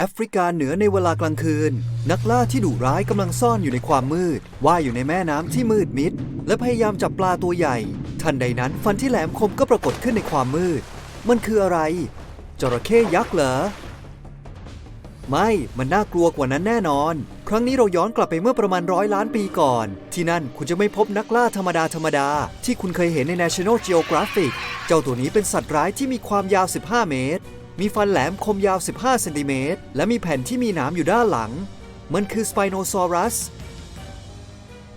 แอฟริกาเหนือในเวลากลางคืน นักล่าที่ดุร้ายกำลังซ่อนอยู่ในความมืด ว่ายอยู่ในแม่น้ำที่มืดมิด และพยายามจับปลาตัวใหญ่ ทันใดนั้นฟันที่แหลมคมก็ปรากฏขึ้นในความมืด มันคืออะไร จระเข้ยักษ์เหรอ ไม่มันน่ากลัวกว่านั้นแน่นอน ครั้งนี้เราย้อนกลับไปเมื่อประมาณร้อยล้านปีก่อน ที่นั่นคุณจะไม่พบนักล่าธรรมดาธรรมดา ที่คุณเคยเห็นใน National Geographic เจ้าตัวนี้เป็นสัตว์ร้ายที่มีความยาว 15 เมตร มีฟันแหลมคมยาว 15 เซนติเมตร และมีแผ่นที่มีหนามอยู่ด้านหลัง มันคือ Spinosaurus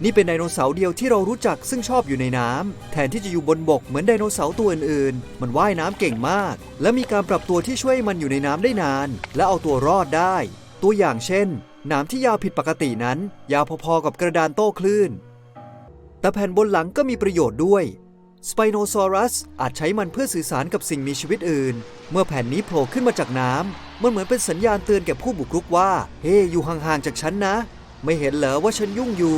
นี่เป็นไดโนเสาร์เดียวที่เรารู้จักซึ่งชอบอยู่ในน้ำ แทนที่จะอยู่บนบกเหมือนไดโนเสาร์ตัวอื่นๆ มันว่ายน้ำเก่งมาก และมีการปรับตัวที่ช่วยมันอยู่ในน้ำได้นาน และเอาตัวรอดได้ ตัวอย่างเช่น หนามที่ยาวผิดปกตินั้น ยาวพอๆกับกระดานโต้คลื่น แต่แผ่นบนหลังก็มีประโยชน์ด้วย Spinosaurus อาจใช้มันเพื่อสื่อสารกับสิ่งมีชีวิตอื่น เมื่อแผ่นนี้โผล่ขึ้นมาจากน้ำ มันเหมือนเป็นสัญญาณเตือนแก่ผู้บุกรุกว่า เฮ้อยู่ห่างๆจากฉันนะ ไม่เห็นเหรอว่าฉันยุ่งอยู่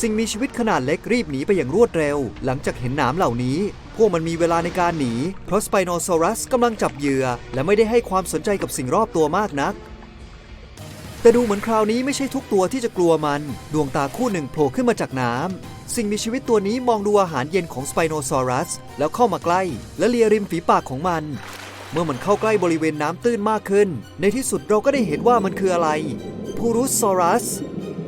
สิ่งมีชีวิตขนาดเล็กรีบหนีไปอย่างรวดเร็ว หลังจากเห็นหนามเหล่านี้ พวกมันมีเวลาในการหนี เพราะสไปโนซอรัสกำลังจับเหยื่อ และไม่ได้ให้ความสนใจกับสิ่งรอบตัวมากนักแต่ดูเหมือนคราวนี้ไม่ใช่ทุกตัวที่จะกลัวมัน ดวงตาคู่หนึ่งโผล่ขึ้นมาจากน้ำ สิ่งมีชีวิตตัวนี้มองดูอาหารเย็นของสไปโนซอรัส แล้วเข้ามาใกล้ และเลียริมฝีปากของมัน เมื่อมันเข้าใกล้บริเวณน้ำตื้นมากขึ้น ในที่สุดเราก็ได้เห็นว่ามันคืออะไรพูรุสซอรัส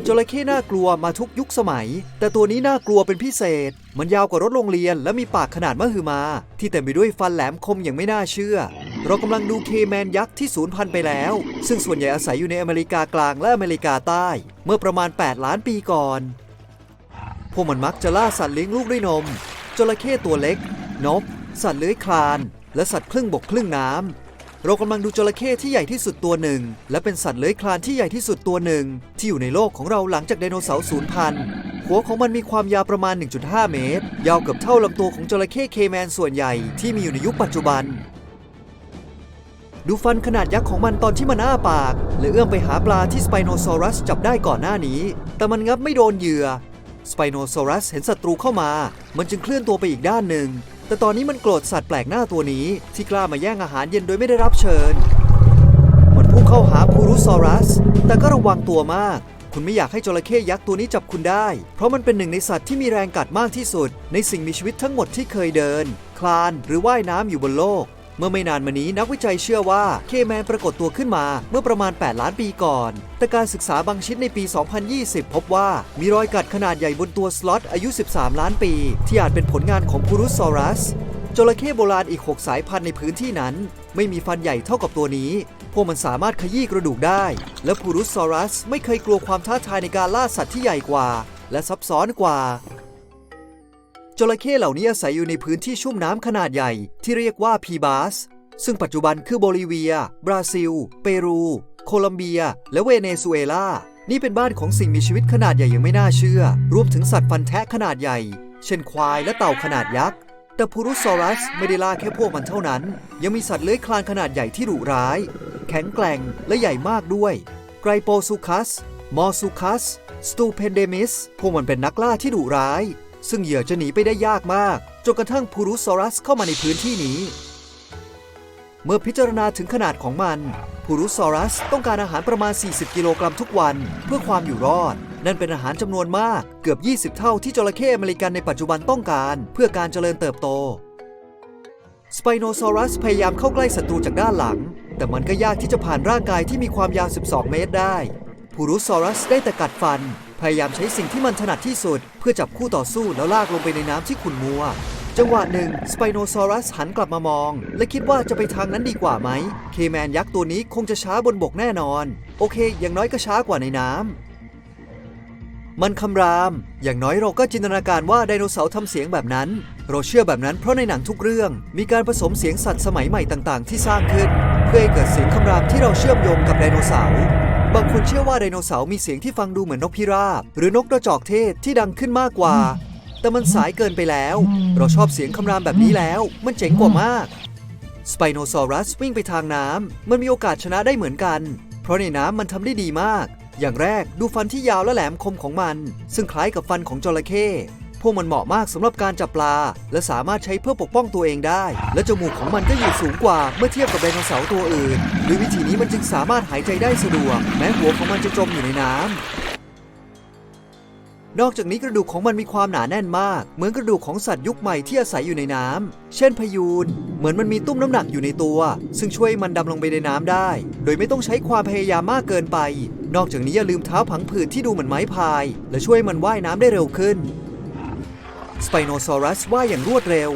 จระเข้น่ากลัวมาทุกยุคสมัย แต่ตัวนี้น่ากลัวเป็นพิเศษ มันยาวกว่ารถโรงเรียน และมีปากขนาดมหึมา ที่เต็มไปด้วยฟันแหลมคมอย่างไม่น่าเชื่อ เรากำลังดูเคแมนยักษ์ที่สูญพันธุ์ไปแล้ว ซึ่งส่วนใหญ่อาศัยอยู่ในอเมริกากลางและอเมริกาใต้ เมื่อประมาณ 8 ล้านปีก่อน พวกมันมักจะล่าสัตว์เลี้ยงลูกด้วยนม จระเข้ตัวเล็ก นก สัตว์เลื้อยคลาน และสัตว์ครึ่งบกครึ่งน้ำ เรากำลังดูจระเข้ที่ใหญ่ที่สุดตัวหนึ่ง และเป็นสัตว์เลื้อยคลานที่ใหญ่ที่สุดตัวหนึ่ง ที่อยู่ในโลกของเราหลังจากไดโนเสาร์สูญพันธุ์หัวของมันมีความยาวประมาณ 1.5 เมตร ยาวเกือบเท่าลำตัวของจระเข้เคแมนส่วนใหญ่ที่มีอยู่ในยุคปัจจุบันดูฟันขนาดยักษ์ของมันตอนที่มันอ้าปาก และเอื้อมไปหาปลาที่สไปโนซอรัสจับได้ก่อนหน้านี้ แต่มันงับไม่โดนเหยื่อ สไปโนซอรัสเห็นศัตรูเข้ามา มันจึงเคลื่อนตัวไปอีกด้านหนึ่ง แต่ตอนนี้มันโกรธสัตว์แปลกหน้าตัวนี้ ที่กล้ามาแย่งอาหารเย็นโดยไม่ได้รับเชิญ มันพุ่งเข้าหาพูรุซอรัส แต่ก็ระวังตัวมาก คุณไม่อยากให้จระเข้ยักษ์ตัวนี้จับคุณได้ เพราะมันเป็นหนึ่งในสัตว์ที่มีแรงกัดมากที่สุด ในสิ่งมีชีวิตทั้งหมดที่เคยเดิน คลานหรือว่ายน้ำอยู่บนโลก เมื่อไม่นานมานี้นักวิจัยเชื่อว่าเคแมนปรากฏตัวขึ้นมาเมื่อประมาณ 8 ล้านปีก่อน แต่การศึกษาบางชิ้นในปี 2020 พบว่ามีรอยกัดขนาดใหญ่บนตัวสล็อตอายุ 13 ล้านปี ที่อาจเป็นผลงานของพูรุสซอรัสจระเข้โบราณอีก 6 สายพันธุ์ในพื้นที่นั้น ไม่มีฟันใหญ่เท่ากับตัวนี้ พวกมันสามารถขยี้กระดูกได้ และพูรุสซอรัสไม่เคยกลัวความท้าทายในการล่าสัตว์ที่ใหญ่กว่า และซับซ้อนกว่า จระเข้เหล่านี้อาศัยอยู่ในพื้นที่ชุ่มน้ำขนาดใหญ่ที่เรียกว่าพีบาส ซึ่งปัจจุบันคือโบลิเวีย บราซิล เปรู โคลัมเบีย และเวเนซุเอลา นี่เป็นบ้านของสิ่งมีชีวิตขนาดใหญ่ย่างไม่น่าเชื่อ รวมถึงสัตว์ฟันแทะขนาดใหญ่ เช่นควายและเต่าขนาดยักษ์ แต่พูรุสซอรัสไม่ได้ล่าแค่พวกมันเท่านั้น ยังมีสัตว์เลื้อยคลานขนาดใหญ่ที่ดุร้าย แข็งแกร่งและใหญ่มากด้วย ไกรโปซูคัส มอซูคัส สตูเพนเดมิส พวกมันเป็นนักล่าที่ดุร้าย ซึ่งเหยื่อจะหนีไปได้ยากมาก จนกระทั่งพูรุสซอรัสเข้ามาในพื้นที่นี้ เมื่อพิจารณาถึงขนาดของมันพูรุสซอรัสต้องการอาหารประมาณ 40 กิโลกรัมทุกวันเพื่อความอยู่รอด นั่นเป็นอาหารจำนวนมากเกือบ 20 เท่าที่จระเข้อเมริกันในปัจจุบันต้องการ เพื่อการเจริญเติบโตสไปโนซอรัสพยายามเข้าใกล้ศัตรูจากด้านหลัง แต่มันก็ยากที่จะผ่านร่างกายที่มีความยาว 12 เมตรได้พูรุสซอรัสได้แต่กัดฟัน พยายามใช้สิ่งที่มันถนัดที่สุด เพื่อจับคู่ต่อสู้แล้วลากลงไปในน้ำที่ขุ่นมัว จังหวะหนึ่งสไปโนซอรัสหันกลับมามอง และคิดว่าจะไปทางนั้นดีกว่าไหม เคแมนยักษ์ตัวนี้คงจะช้าบนบกแน่นอน โอเค อย่างน้อยก็ช้ากว่าในน้ำมันคำราม อย่างน้อยเราก็จินตนาการว่าไดโนเสาร์ทำเสียงแบบนั้น เราเชื่อแบบนั้นเพราะในหนังทุกเรื่อง มีการผสมเสียงสัตว์สมัยใหม่ต่างๆ ที่สร้างขึ้น เพื่อให้เกิดเสียงคำรามที่เราเชื่อมโยงกับไดโนเสาร์ บางคนเชื่อว่าไดโนเสาร์มีเสียงที่ฟังดูเหมือนนกพิราบ หรือนกกระจอกเทศที่ดังขึ้นมากกว่า แต่มันสายเกินไปแล้ว เราชอบเสียงคำรามแบบนี้แล้ว มันเจ๋งกว่ามากสไปโนซอรัสวิ่งไปทางน้ำมันมีโอกาสชนะได้เหมือนกัน เพราะในน้ำมันทำได้ดีมาก อย่างแรกดูฟันที่ยาวและแหลมคมของมัน ซึ่งคล้ายกับฟันของจระเข้ พวกมันเหมาะมากสำหรับการจับปลา และสามารถใช้เพื่อปกป้องตัวเองได้ และจมูกของมันก็อยู่สูงกว่าเมื่อเทียบกับไดโนเสาร์ตัวอื่นด้วยวิธีนี้มันจึงสามารถหายใจได้สะดวก แม้หัวของมันจะจมอยู่ในน้ำนอกจากนี้กระดูกของมันมีความหนาแน่นมาก เหมือนกระดูกของสัตว์ยุคใหม่ที่อาศัยอยู่ในน้ำเช่นพยูน เหมือนมันมีตุ้มน้ำหนักอยู่ในตัว ซึ่งช่วยมันดำลงไปในน้ำได้ โดยไม่ต้องใช้ความพยายามมากเกินไป นอกจากนี้อย่าลืมเท้าผังผืดที่ดูเหมือนไม้พาย และช่วยมันว่ายน้ำได้เร็วขึ้น สไปโนซอรัสว่ายอย่างรวดเร็ว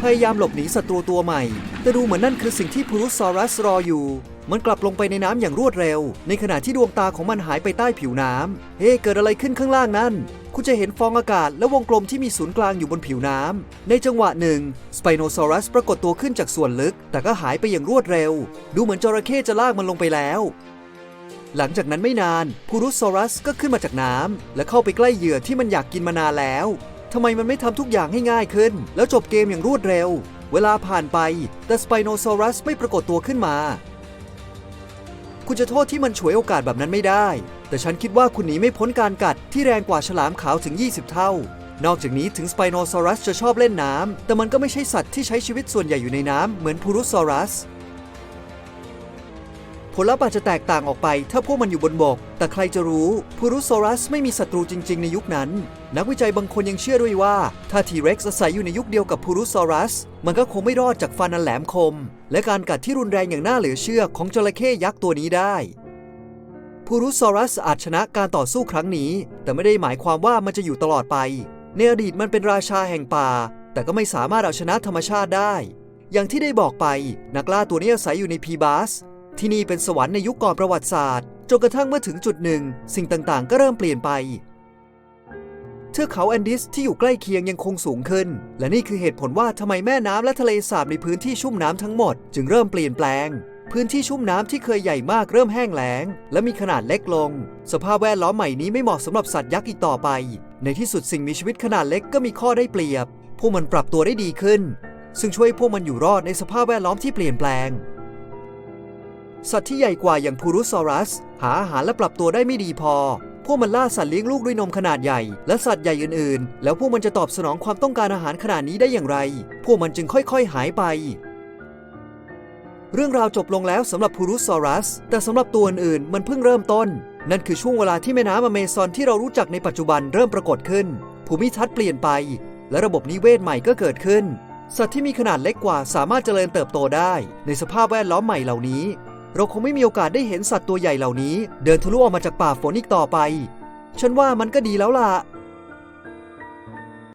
พยายามหลบหนีศัตรูตัวใหม่ แต่ดูเหมือนนั่นคือสิ่งที่พูรุซอรัสรออยู่ มันกลับลงไปในน้ำอย่างรวดเร็ว ในขณะที่ดวงตาของมันหายไปใต้ผิวน้ำเฮ้เกิดอะไรขึ้นข้างล่างนั่นคุณจะเห็นฟองอากาศและวงกลมที่มีศูนย์กลางอยู่บนผิวน้ำ ในจังหวะหนึ่งสไปโนซอรัสปรากฏตัวขึ้นจากส่วนลึก แต่ก็หายไปอย่างรวดเร็ว ดูเหมือนจระเข้จะลากมันลงไปแล้ว หลังจากนั้นไม่นานพูรุซอรัสก็ขึ้นมาจากน้ำและเข้าไปใกล้เหยื่อที่มันอยากกินมานานแล้ว ทำไมมันไม่ทำทุกอย่างให้ง่ายขึ้น แล้วจบเกมอย่างรวดเร็ว เวลาผ่านไป แต่สไปโนซอรัสไม่ปรากฏตัวขึ้นมา คุณจะโทษที่มันฉวยโอกาสแบบนั้นไม่ได้ แต่ฉันคิดว่าคุณหนีไม่พ้นการกัดที่แรงกว่าฉลามขาวถึง 20 เท่า นอกจากนี้ถึงสไปโนซอรัสจะชอบเล่นน้ำแต่มันก็ไม่ใช่สัตว์ที่ใช้ชีวิตส่วนใหญ่อยู่ในน้ำเหมือนพูรุซอรัส ผลลัพธ์อาจจะแตกต่างออกไปถ้าพวกมันอยู่บนบก แต่ใครจะรู้พูรุซอรัสไม่มีศัตรูจริง ๆ ในยุคนั้น นักวิจัยบางคนยังเชื่อด้วยว่า ถ้าทีเร็กซ์อาศัยอยู่ในยุคเดียวกับพูรุซอรัส มันก็คงไม่รอดจากฟันอันแหลมคม และการกัดที่รุนแรงอย่างน่าเหลือเชื่อของจระเข้ยักษ์ตัวนี้ได้พูรุซอรัสอาจชนะการต่อสู้ครั้งนี้ แต่ไม่ได้หมายความว่ามันจะอยู่ตลอดไป ในอดีตมันเป็นราชาแห่งป่า แต่ก็ไม่สามารถเอาชนะธรรมชาติได้ อย่างที่ได้บอกไป นักล่าตัวนี้อาศัยอยู่ในพีบาส ที่นี่เป็นสวรรค์ในยุคก่อนประวัติศาสตร์จนกระทั่งเมื่อถึงจุดหนึ่ง สิ่งต่างๆ ก็เริ่มเปลี่ยนไป เทือกเขาแอนดิสที่อยู่ใกล้เคียงยังคงสูงขึ้น และนี่คือเหตุผลว่าทำไมแม่น้ำและทะเลสาบในพื้นที่ชุ่มน้ำทั้งหมด จึงเริ่มเปลี่ยนแปลง พื้นที่ชุ่มน้ำที่เคยใหญ่มากเริ่มแห้งแล้ง และมีขนาดเล็กลง สภาพแวดล้อมใหม่นี้ไม่เหมาะสำหรับสัตว์ยักษ์อีกต่อไป ในที่สุดสิ่งมีชีวิตขนาดเล็กก็มีข้อได้เปรียบ พวกมันปรับตัวได้ดีขึ้น ซึ่งช่วยพวกมันอยู่รอดในสภาพแวดล้อมที่เปลี่ยนแปลง สัตว์ที่ใหญ่กว่าอย่างพูรุซอรัส หาอาหารและปรับตัวได้ไม่ดีพอ พวกมันล่าสัตว์เลี้ยงลูกด้วยนมขนาดใหญ่ และสัตว์ใหญ่อื่นๆ แล้วพวกมันจะตอบสนองความต้องการอาหารขนาดนี้ได้อย่างไร พวกมันจึงค่อยๆ หายไป เรื่องราวจบลงแล้วสำหรับพูรุซอรัส แต่สำหรับตัวอื่นๆมันเพิ่งเริ่มต้น นั่นคือช่วงเวลาที่แม่น้ำอเมซอนที่เรารู้จักในปัจจุบันเริ่มปรากฏขึ้น ภูมิทัศน์เปลี่ยนไป และระบบนิเวศใหม่ก็เกิดขึ้นสัตว์ที่มีขนาดเล็กกว่าสามารถเจริญเติบโตได้ ในสภาพแวดล้อมใหม่เหล่านี้ เราคงไม่มีโอกาสได้เห็นสัตว์ตัวใหญ่เหล่านี้ เดินทะลุออกมาจากป่าฝนอีกต่อไป ฉันว่ามันก็ดีแล้วล่ะ